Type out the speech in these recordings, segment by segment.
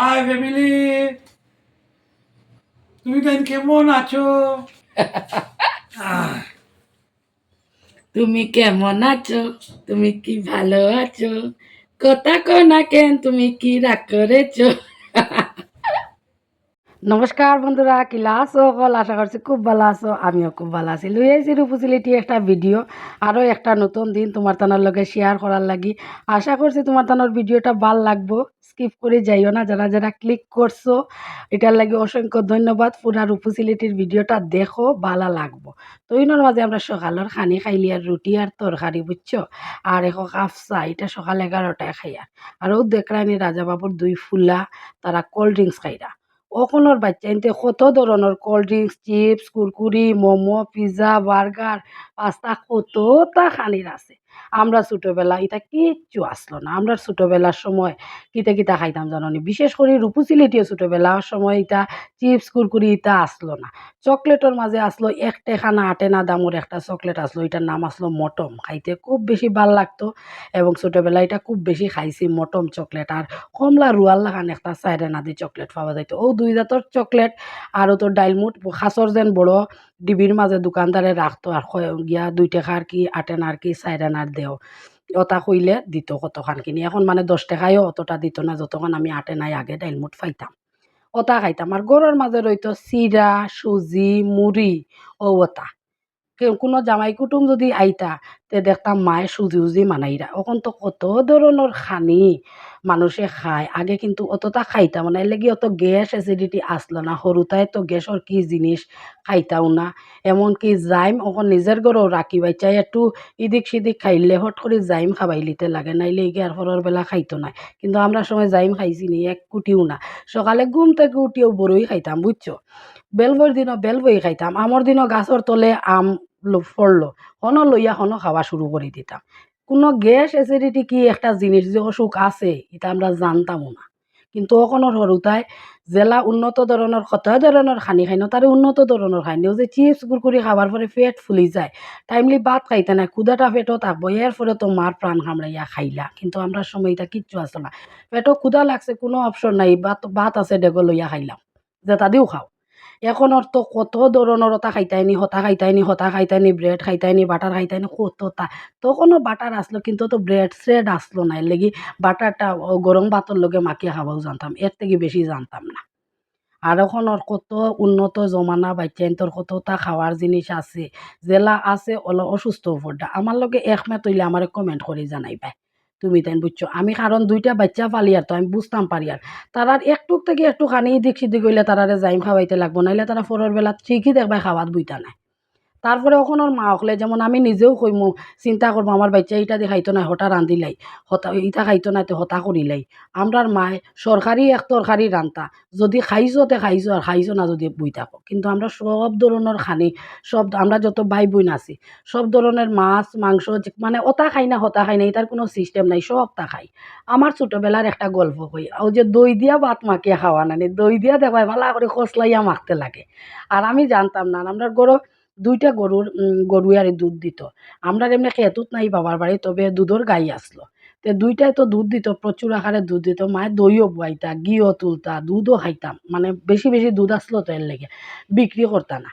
High family. তুমি কেন কেমন আছো? তুমি কেমন আছো? তুমি কি ভালো আছো? কথা কো না কেন, তুমি কি রাগ করেছ? নমস্কার বন্ধুরা কিলা আছো সকল? আশা করছি খুব ভালো আছো। আমিও খুব ভালো আছি। লই আইছি রূপসিলিটি একটা ভিডিও আরও একটা নতুন দিন তোমার তানোর লগে শেয়ার করার লাগি। আশা করছি তোমার তানোর ভিডিওটা ভালো লাগবো। স্কিপ করে যাইও না, যারা যারা ক্লিক করছ, এটার লাগে অসংখ্য ধন্যবাদ। পুরা রূপসিলিটির ভিডিওটা দেখো, ভালো লাগবো। তো ইনোর মাঝে আমরা সকালের খানি খাইলি আর রুটি আর তরকারি, বুঝছ? আর এখন কাফসা এটা সকাল এগারোটায় খাইয়া। আর ও দেখলানি রাজাবাবুর দুই ফুলা, তারা কোল্ড ড্রিঙ্কস খাইরা। ওখনোর বাচ্চা এনতে কত ধরনের cold drinks chips Kurkure, momo pizza burger pasta কতটা খানির আছে। আমরা ছোটোবেলা, এটা কিচ্ছু আসলো না। আমরা ছোটোবেলার সময় কিতা কিতা খাইতাম জানি বিশেষ করে রূপুচিলিটিও ছোটোবেলার সময় এটা চিপস, কুরকুরি, এটা আসলো না। চকলেটের মাঝে আসলো এক টেখানা আটে না দামর একটা চকলেট আসলো এটার নাম আসলো মটম। খাইতে খুব বেশি ভালো লাগতো এবং ছোটোবেলায় এটা খুব বেশি খাইছি, মটম চকলেট। আর কমলা রুয়াল লাগান একটা সাইডে দিয়ে চকলেট পাওয়া যাইতো। ও দুই জাতর চকলেট আৰু তোর ডাইলমুট খাসর যেন বড় ডিবির মাঝে দোকানদারে রাখতো আর গিয়া দুই টাকার কি আটেনার কি চাইরানার দেও। ওটা কইলে দিত কতখান কিনি? এখন মানে দশ টাকায়ও অতটা দিত না যতক্ষণ আমি আটে নাই, আগে ডাইলমুট ফাইতাম ওটা খাইতাম। আর গরুর মাঝে রইতো চিরা সুজি মুড়ি ও ওটা কোনো জামাই কুটুম যদি আইতা, তে দেখতাম মায়ে সুজি উজি মানাইরা। এখন তো কত ধরনের খানি মানুষে খায়। আগে কিন্তু অতটা খাইতাম না এর অত গ্যাস অ্যাসিডিটি আসলো না। সরুতায় তো গ্যাসর কি জিনিস খাইতাও না। এমনকি জাইম অকন নিজের ঘরেও রাখি বাইচাই একটু ইদিক সিদিক খাইলে হট করে জাইম খাবাই লিতে লাগে। নাইলে এগে আর ফরর বেলা খাইতো না কিন্তু আমরা সময় জাইম খাইছি নি, এক কুটিও না। সকালে ঘুম থেকে উঠিও বড়ই খাইতাম বুঝছ বেলবইর দিনও বেলবই খাইতাম। আমর দিনও গাছর তলে আম লো- ফললো হনো লইয়া হনো খাওয়া শুরু করে দিতাম কোনো গ্যাস অ্যাসিডিটি কি একটা জিনিস যে অসুখ আছে, এটা আমরা জানতামও না। কিন্তু অকণর সৰুতাই জেলা উন্নত ধৰণৰ কত ধৰণৰ খানি খাই ন উন্নত ধৰণৰ খাই নিও যে চিপস কুৰকুৰি খাবার পরে পেট ফুলি যায়। টাইমলি ভাত খাইতে না ক্ষুদাটা পেটও থাকব এর পরে তো মার প্রাণ কামড়াইয়া খাইলা। কিন্তু আমরা সময় এটা কিচ্ছু আসতো না। পেটও ক্ষুদা লাগছে, কোনো অপশন নাই। ভাত ভাত আছে ডেগো লইয়া খাইলাম। যে তাদিও খাও এখন ওর তো কত ধরনের ওটা খাইতাইনি, হতা খাইতাইনি হতা খাইতাইনি ব্রেড খাইতাইনি বাটার খাইতাইনি কতটা তখনও বাটার আসলো, কিন্তু তো ব্রেড শ্রেড আসলো না। এর লেগে বাটারটা গরম ভাতর লগে মাখিয়ে খাবাও জানতাম। এর থেকে বেশি জানতাম না। আর এখন ওর কত উন্নত জমানা বাচ্চাইন্তর কতটা খাওয়ার জিনিস আছে। জেলা আছে, ওলা অসুস্থ উপরটা। আমার লগে একমেত হইলে আমার কমেন্ট করে জানাইবাই তুমি তাই বুঝছ। আমি কারণ দুইটা বাচ্চা পালি আর তো আমি বুঝতাম পারি আর তারার একটুক থেকে একটু খানি দিক সিদ্ধি করলে তারারে যাইম খাওয়াইতে লাগবো, নাইলে তারা ফোরের বেলা ঠিকই দেখবে খাওয়াত বুইতা নাই। তারপরে ওখানোর মা হলে যেমন আমি নিজেও কইমু চিন্তা করব, আমার বাচ্চা ইটা দিয়ে খাইতো না হতা রান্ধিলাই হতা ইটা খাইতো না তো হতা করিলাই আমরার মায় সরকারি এক তরকারি রান্তা যদি খাইছো তে খাইছো আর খাইছো না যদি বই থাকো। কিন্তু আমরা সব ধরনের খানি, সব, আমরা যত ভাই বোন আছি, সব ধরনের মাছ, মাংস মানে ওটা খাই না, হতা খাই না এটার কোনো সিস্টেম নাই সবটা খাই। আমার ছোটোবেলার একটা গল্প কই ও যে দই দিয়া ভাত মাখিয়া খাওয়া নানি দই দিয়া দেখায় ভালো করে খসলাইয়া মাখতে লাগে। আর আমি জানতাম না আমরা গরু দুইটা গরুর গরুই গরু আর দুধ দিত। আমরা এমনি খেতুত নাই বাবার বাড়ি, তবে দুধর গাই আসলো। তো দুইটাই তো দুধ দিত, প্রচুর আকারে দুধ দিত। মায়ের দইও বুয়াইতা, ঘিও তুলতা, দুধও খাইতাম। মানে বেশি বেশি দুধ আসলো তো এর লেগে। বিক্রি করতা না।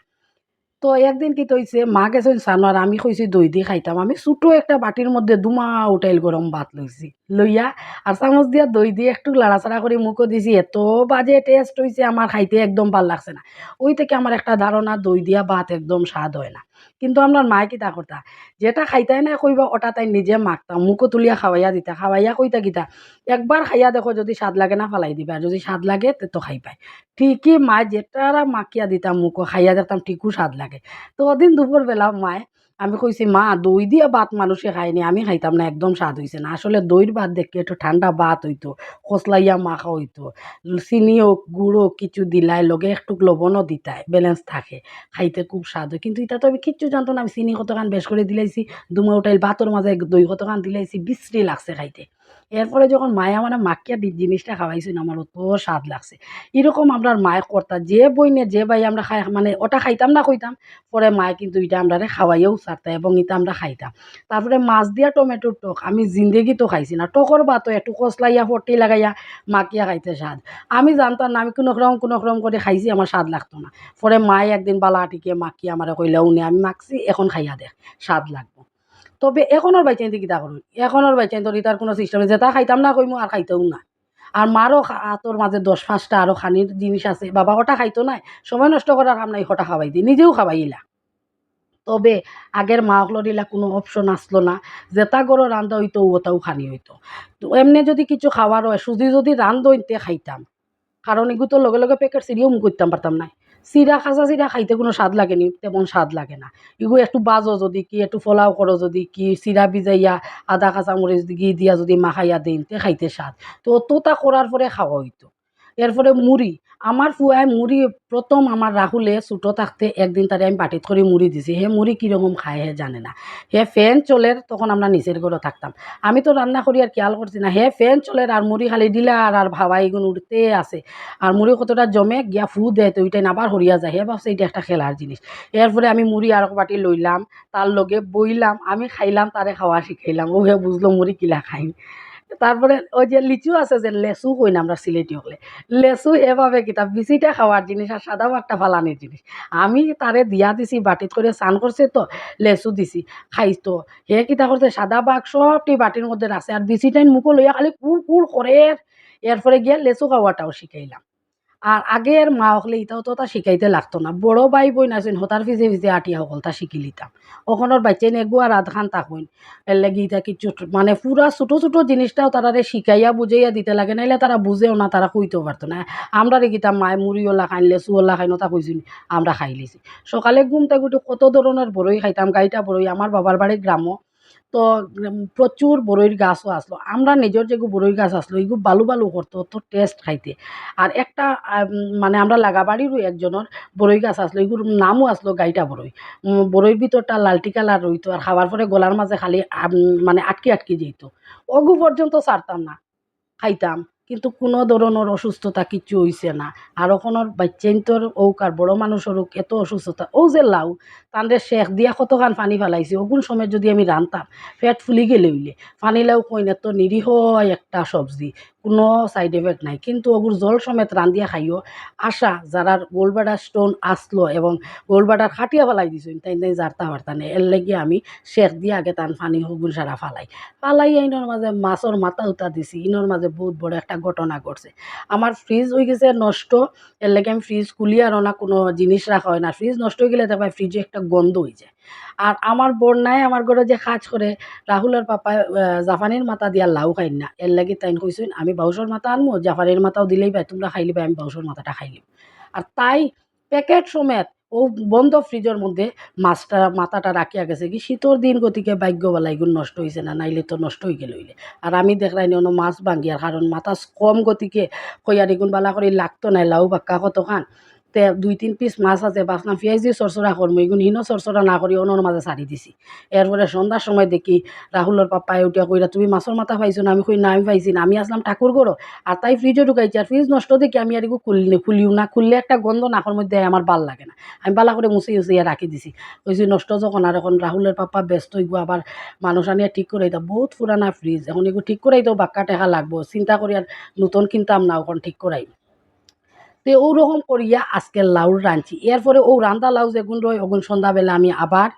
তো একদিন কি তৈছে মা গেছেন সানো আর আমি কইছি দই দিয়ে খাইতাম, আমি ছোটো একটা বাটির মধ্যে দুমা উঠাইল গরম ভাত লইছি, লইয়া আর চামচ দিয়া দই দিয়ে একটু লাড়াচাড়া করে মুখও দিছি, এত বাজে টেস্ট হয়েছে আমার খাইতে একদম ভালো লাগছে না। ওই থেকে আমার একটা ধারণা, দই দিয়া ভাত একদম স্বাদ হয় না। কিন্তু আমার মায়ে কিতা করতা যেটা খাইতাই না কইবা ওটা তাই নিজে মাখতাম মুখো তুলিয়া খাওয়াইয়া দিতা খাওয়াইয়া কইতা কিতা। একবার খাইয়া দেখো যদি স্বাদ লাগে না ফালাই দিবা, যদি স্বাদ লাগে তে খাই পাই। ঠিকই মা যেটা মাখিয়া দিতাম মুখো খাইয়া দেখতাম ঠিকও স্বাদ লাগে। তো ওদিন দুপুরবেলা মায়ে আমি কইছি, মা, দই দিয়ে ভাত মানুষে খায়নি আমি খাইতাম না, একদম স্বাদ হয়েছে না। আসলে দইর ভাত দেখে একটু ঠান্ডা ভাত হইতো কসলাইয়া মাখা হইতো। চিনি হোক, গুঁড়ো কিছু দিলাই, লগে একটু লবণও দিতাই ব্যালেন্স থাকে, খাইতে খুব স্বাদ হয়। কিন্তু এটা তো আমি কিচ্ছু জানতো না, আমি চিনি কতখান বেশ করে দিলাইছি, দুমা উঠাইল, ভাতর মাঝে দই কতখান দিলাইছি, বিশ্রী লাগছে খাইতে। এরপরে যখন মায়ে আমার মাকিয়া দি- জিনিসটা খাওয়াইছিল আমার অত স্বাদ লাগছে। এরকম আমরা মায়ে করতা, যে বই নিয়ে যে ভাই আমরা খাই মানে ওটা খাইতাম না কইতাম, পরে মায়ে কিন্তু এটা আমরা খাওয়াইও সারতা এবং এটা আমরা খাইতাম। তারপরে মাছ দিয়া টমেটোর টক, আমি জিন্দেগি তো খাইছি না, টকর ভাতও একটু কসলাইয়া ফটি লাগাইয়া মাকিয়া খাইতে স্বাদ। আমি জানতাম না, আমি কোনো রকম কোনো রকম করে খাইছি, আমার স্বাদ লাগতো না। পরে মায়ে একদিন বালা টিকে মাকিয়া আমার কইলে, উনি, আমি মাখছি, এখন খাইয়া দেখ, স্বাদ লাগবো। তবে এখনের বাইচাইতে কিতা করুন এখনের বাইচাইতে তার কোনো সিস্টেম যেটা খাইতাম না, কইমু আর খাইতেও না আর মারও হাতর মাঝে দশ, পাঁচটা আরও খানির জিনিস আছে, বাবা ওটা খাইতো নাই। সময় নষ্ট করার কাম নাই হটা খাওয়াই দিই নিজেও খাওয়াইলা তবে আগের মা হলরিলা কোনো অপশন আসলো না যেটা গরো রান্ধা হইতো ওটাও খানি হইতো। এমনি যদি কিছু খাওয়ার হয় সুজি যদি রান্ধ হইতে খাইতাম। কারণ এগুলো তো লগে লগে প্যাকেট মুখ করতাম পারতাম না চিরা খাসা চিরা খাইতে কোনো স্বাদ লাগেনি তেমন স্বাদ লাগে না। এগুলো একটু বাজো যদি, কি একটু ফলাও করো যদি, কি চিরা ভিজাইয়া, আদা কাঁচা মরিচ ঘি দিয়া যদি মাখাইয়া দিন তে খাইতে স্বাদ। তো অতটা করার পরে খাওয়া হইতো এরপরে মুড়ি। আমার ফুয়াই মুড়ি প্রথম আমার রাহুলে ছোটো থাকতে একদিন তারে আমি বাটিত করে মুড়ি দিছি। হে মুড়ি কীরকম খায় হে জানে না। হে ফ্যান চলের তখন আমরা নিচের ঘরে থাকতাম। আমি তো রান্না করি আর খেয়াল করছি না। হে ফ্যান চলের আর মুড়ি খালি দিলা আর ভাবা এগুলো উঠতে আছে। আর মুড়ি কতটা জমে, গিয়া ফু দেয় তো ওইটাই আবার হরিয়া যায় হে ভাবছে এটা একটা খেলার জিনিস এরপরে আমি মুড়ি আর বাটি লইলাম তার লগে বইলাম। আমি খাইলাম তারে খাওয়া শিখাইলাম ও হে বুঝলো মুড়ি কিলা খাইম। তারপরে ওই যে লিচু আছে যে লেচু কই না আমরা সিলেটি হলে। লেচু এভাবে কিতাব বিচিটা খাওয়ার জিনিস আর সাদা একটা ফালানির জিনিস। আমি তারে দিয়া দিছি, বাটিত করে স্নান করছে তো, লেচু দিছি খাইতো হে কিতা করছে, সাদা বাঘ সবটি বাটির মধ্যে আছে আর বিচিটাইন মুখো লইয়া খালি কুড় কুল করে। এরপরে গিয়া লেচু খাওয়াটাও শিখাইলাম। আর আগের মা হলে ইটাও তো তা শিখাইতে লাগতো না। বড় ভাই বই নাছিল হতার ফিজে ফিজে আটিয়া হকল তা শিখি লিতাম। ওখানোর বাচ্চাই নেগু আর আধ খান তাকইন এর লাগি ইটা কিছু মানে পুরা ছোটো ছোটো জিনিসটাও তারারে শিখাইয়া বুঝাইয়া দিতে লাগে, নাইলে তারা বুঝেও না তারা কইতেও পারতো না। আমরা রে গীতা মায় মুড়িওলা খাইন লেচুওলা খাইন, তা কইছি আমরা খাই লিছি। সকালে ঘুমতে গুটি কত ধরনের বড়ই খাইতাম, গাইটা বড়ই আমার বাবার বাড়ি গ্রামও তো প্রচুর বরৈর গাছও আসলো। আমরা নিজের যেগু বরই গাছ আসলো এগুলো বালু বালু করতো তো টেস্ট খাইতে। আর একটা মানে আমরা লাগাবাড়িরও একজনের বরৈ গাছ আসলো এগুলোর নামও আসলো গাইটা বরৈ। বরৈর ভিতরটা লালটি কালার রইতো, আর খাওয়ার পরে গলার মাঝে খালি মানে আটকে আটকে যেত অগু পর্যন্ত সারতাম না, খাইতাম। কিন্তু কোনো ধরনের অসুস্থতা কিছু হইছে না। আর ওখনোর বাচ্চাইন্তর ওক আর বড় মানুষের ওক এত অসুস্থতা। ও যে লাউ তাদের শেখ দিয়া কতখান পানি ফেলাইছে ওগুন সময় যদি আমি রান্ধতাম পেট ফুলি গেলে হইলে। পানি লাউ কইন তো নিরীহ একটা সবজি কোনো সাইড এফেক্ট নাই। কিন্তু ওগুর জল সমেত রান্ধিয়া খাইও আশা যারা গোলবাডা স্টোন আসলো এবং গোলবাডার খাটিয়া ফেলাই দিছো, তাই তাই জারতা পারতা নেই। এর লাগি আমি শেখ দিয়ে আগে তান পানি হগুন সারা ফালাই ফালাই ইনোর মাঝে মাছর মাথা উতা দিছি ইনোর মাঝে বহুত বড় একটা ঘটনা ঘটছে। আমার ফ্রিজ হয়ে গেছে নষ্ট এর লাগে আমি ফ্রিজ খুলি আর না কোনো জিনিস রাখা হয় না। ফ্রিজ নষ্ট হয়ে গেলে তারপর ফ্রিজে একটা গন্ধ হয়ে যায়। আর আমার বন্যায় আমার ঘরে যে কাজ করে, রাহুলের পাপা জাপানির মাথা দিয়া লাউ খাই না। এর লাগি তাই কইছেন আমি বাউসর মাথা আনব জাপানির মাথাও দিলেই ভাই তোমরা খাইলে ভাই আমি বাউসর মাথাটা খাইলিম আর তাই প্যাকেট সমেত ও বন্ধ ফ্রিজের মধ্যে মাছটা, মাথাটা রাখিয়া গেছে কি, শীতর দিন গতিকে ভাগ্যবেলা এগুলো নষ্ট হয়েছে না, নাইলে তো নষ্ট হয়ে গেল হইলে আর আমি দেখলাই অন্য মাছ ভাঙ্গিয়ার কারণ মাথা কম গতিকে কইয়ার এগুন বালা করে, লাগতো নাই, লাউ বাক্কা কতখান। তে দুই তিন পিস মাছ আছে বাসনা পিঁয়াজ দিয়ে চরচরা করব এগুন হিনো চরচরা না করি অন্যর মাঝে ছাড়ি দিছি। এরপরে সন্ধ্যার সময় দেখি রাহুলের পাপাই উঠিয়া কইরা তুমি মাছের মাথা পাইছো না, আমি কই না, আমি পাইছি না, আমি আসলাম ঠাকুর করো আর তাই ফ্রিজে ঢুকাইছি আর ফ্রিজ নষ্ট দেখি আমি আর এগুলো খুলি, খুলিও না, খুললে একটা গন্ধ নাকের মধ্যে আমার ভালো লাগে না। আমি বালা করে মুছে উচিয়া রাখি দিছি। কইছি নষ্ট যখন আর এখন রাহুলের পাপ্পা ব্যস্ত হইব আবার মানুষ আনিয়া ঠিক করে দিতাম বহুত পুরানা ফ্রিজ এখন এগুলো ঠিক করাই তো বাক্কা টেকা লাগবো, চিন্তা করি আর নতুন কিনতাম না ওখান ঠিক করাই তে ওরকম করিয়া আজকে লাউ রাঁধছি। এরপরে ও রান্দা লাউ যেগুন রয়, ওগুন সন্ধ্যাবেলা আমি আবার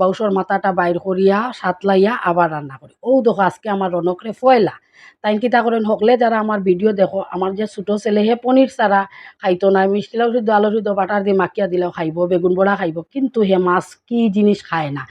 বাউসর মাথাটা বাইর করিয়া সাতলাইয়া আবার রান্না করি। ও দেখো, আজকে আমার রনকরে ফয়লা। তাই কিতা করেন হকলে যারা আমার ভিডিও দেখো, আমার যে ছোটো ছেলে হে পনির ছাড়া খাইতো না, মিষ্টি লাউ সিদ্ধ, আলু সিদ্ধ বাটার দিয়ে মাখিয়া দিলেও খাইব, বেগুন বড়া খাইব, কিন্তু হে মাছ কি জিনিস খায় না।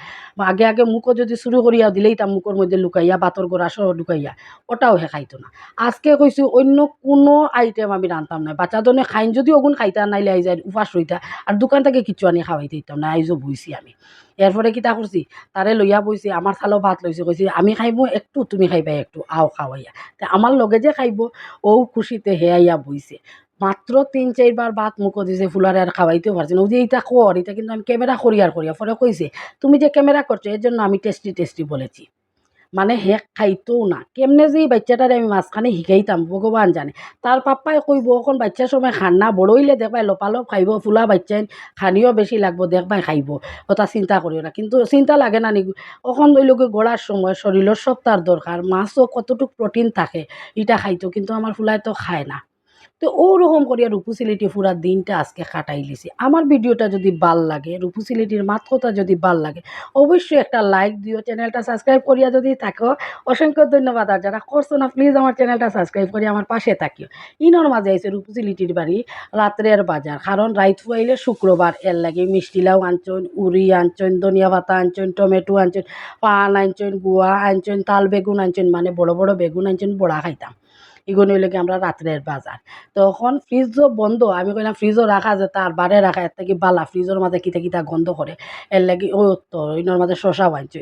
আগে আগে মুখও যদি শুরু করিয়া দিলেই তার মুখের মধ্যে লুকাইয়া বাতর গোড়া সহ ঢুকাইয়া ওটাও হে খাইতো না। আজকে কইছি অন্য কোনো আইটেম আমি রান্তাম না বাচ্চাজনে খাইন যদি ওগুন খাইতা, নাইলে আই যায় উপাস রইতা আর দোকান থেকে কিছু আনি খাওয়াইতে দিতাম না আইজও বইছি আমি। এরপরে কিতা করছি তারে লইয়া বইছি আমার থালো ভাত লইছি কইছি আমি খাইব একটু, তুমি খাইবা একটু, আও খাওয়াইয়া তে আমার লগে যে খাইব ও খুশিতে হেয়াইয়া বইছে মাত্র তিন চারবার ভাত মুখো দিছে ফুলারে আর খাওয়াইতেও পারছি না ও যে এইটা কর এটা কিন্তু আমি ক্যামেরা করি আর করিয়া পরে কইছে তুমি যে ক্যামেরা করছ এর জন্য আমি টেস্টি টেস্টি বলেছি। মানে হে খাইতোও না। কেমনে যে বাচ্চাটারে আমি মাঝখানে শিকাইতাম ভগবান জানে। তার পাপ্পাই কইব এখন বাচ্চার সময় খানা বড়ইলে দেখবাই লপালপ খাইব, ফুলা বাচ্চাই খানিও বেশি লাগবো দেখবাই খাইব। ওটা চিন্তা করিও না। কিন্তু চিন্তা লাগে না নি এখন ওইলগে গড়ার সময় শরীরের সব তার দরকার মাছও কতটুক প্রোটিন থাকে এটা খাইতো, কিন্তু আমার ফুলাই তো খায় না। তো ওরকম করিয়া রূপুসিলিটি পুরা দিনটা আজকে কাটাই লিছি। আমার ভিডিওটা যদি ভালো লাগে রূপুসিলিটির মাত্রটা যদি ভালো লাগে, অবশ্যই একটা লাইক দিও চ্যানেলটা সাবস্ক্রাইব করিয়া যদি থাকো, অসংখ্য ধন্যবাদ। আর যারা করছ না প্লিজ আমার চ্যানেলটা সাবস্ক্রাইব করি আমার পাশে থাকিও। ইনর মাঝে আইসে রূপুসিলিটির বাড়ি, রাত্রের বাজার। কারণ রাইত ফুয়াইলে শুক্রবার, এর লাগে মিষ্টি লাউ আনছন উড়ি আনছন ধনিয়া পাতা আনছন টমেটো আনছন পান আনছন গুয়া আনছন তাল বেগুন আনছন মানে বড় বড় বেগুন আনছন বড়া খাইতাম। এগুলো হইলে আমরা রাত্রের বাজার। তখন ফ্রিজও বন্ধ। আমি কইলাম ফ্রিজও রাখা যে তার বারে রাখা, এর থেকে বালা। ফ্রিজের মাঝে কিতা কিতা গন্ধ করে। এর লাগি ও তো ইনোর মাঝে শশা বানছে।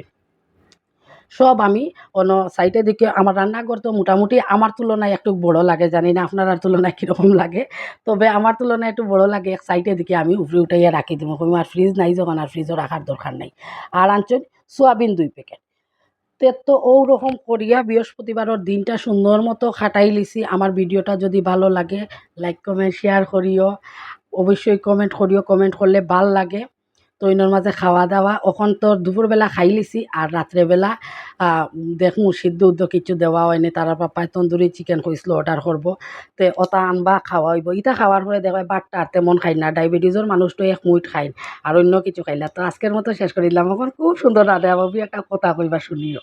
সব আমি অন্য সাইডে দিকে আমার রান্নাঘর তো মোটামুটি আমার তুলনায় একটু বড় লাগে, জানি না আপনার তুলনায় কীরকম লাগে। তবে আমার তুলনায় একটু বড় লাগে, এক সাইডে দিকে আমি উপরে উঠাইয়া রাখি দিব আর ফ্রিজ নাই যখন, আর ফ্রিজও রাখার দরকার নাই। আর আনছেন সোয়াবিন দুই প্যাকেট তে তো ওরকম করিয়া বৃহস্পতিবারের দিনটা সুন্দর মতো খাটাই লিছি। আমার ভিডিওটা যদি ভালো লাগে লাইক কমেন্ট শেয়ার করিও। অবশ্যই কমেন্ট করিও। কমেন্ট করলে ভালো লাগে। তো ইনোর মাঝে খাওয়া দাওয়া। ওখন তো দুপুরবেলা খাই লিছি আর রাত্রেবেলা দেখমু, সিদ্ধ উদ্ধ কিছু দেওয়া হয়নি তারা পাপায় তন্দুরি চিকেন কইছিল অর্ডার করব। তে ওটা আনবা, খাওয়া হইব। ইটা খাওয়ার পরে দেখবা বাটটা আর তেমন খাই না। ডায়াবেটিসের মানুষ তো এক মুইট খাই আর অন্য কিছু খাইলা তো আজকের মতো শেষ করে দিলাম। এখন খুব সুন্দর রাধা বাবু একটা কথা কইবা শুনিও।